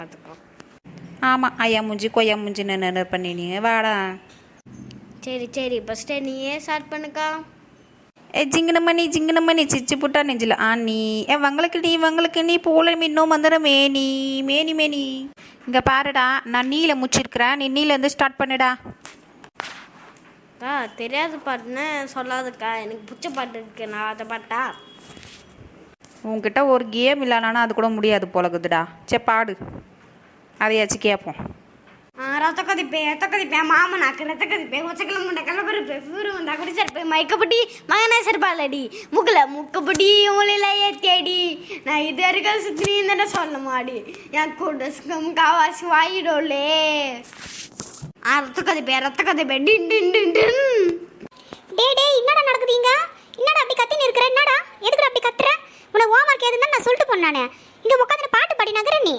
பார்த்துக்கோ ஆமாம் ஐயா மூஞ்சி கொய்யா மூஞ்சி நின்று பண்ணினீங்க வாடா. சரி சரி ஃபஸ்ட்டு நீயே ஸ்டார்ட் பண்ணுக்கா. ஏ ஜிங்கின மணி ஜிங்கின மணி சிச்சு புட்டா நெஞ்சில். ஆ நீ ஏ வங்களுக்கு நீ வங்களுக்கு நீ பூல இன்னும் வந்துட மேனி மேனி மேனி. இங்கே பாருடா நான் நீல முச்சிருக்கிறேன். நீ நீலேருந்து ஸ்டார்ட் பண்ணுடா. அக்கா தெரியாத பாட்டுன்னு சொல்லாதக்கா. எனக்கு பிடிச்ச பாட்டு இருக்கு. நான் அதை பாட்டா? உங்ககிட்ட ஒரு கேம் இல்லைனா அது கூட முடியாது போலகுதுடா சே பாடு. அதையாச்சும் கேட்போம் ரத்த கொதிப்பே ரத்த கொதிப்பே மாமனாக்கு ரத்த கொதிப்பே ஒச்சக்கல முண்டை கள்ளப்பருப்பு ஊரு வந்தா குடி சேர்ப்பே மயக்கப்பட்டி மகனே செருப்பாலடி முக்கல முக்கப்படி மூலையில ஏத்தியடி. நான் இது வரைக்கும் சுற்றி தானே சொல்ல மாடி. என் கூட சுகம் காவாசி வாயிடோலே. ரத்த கொதிப்பே ரத்த கொதிப்பே டின் டின் டின் டின். உனக்கு நான் சொல்லிட்டு போனானே இங்கே உட்காந்து பாட்டு பாடி நகர நீ.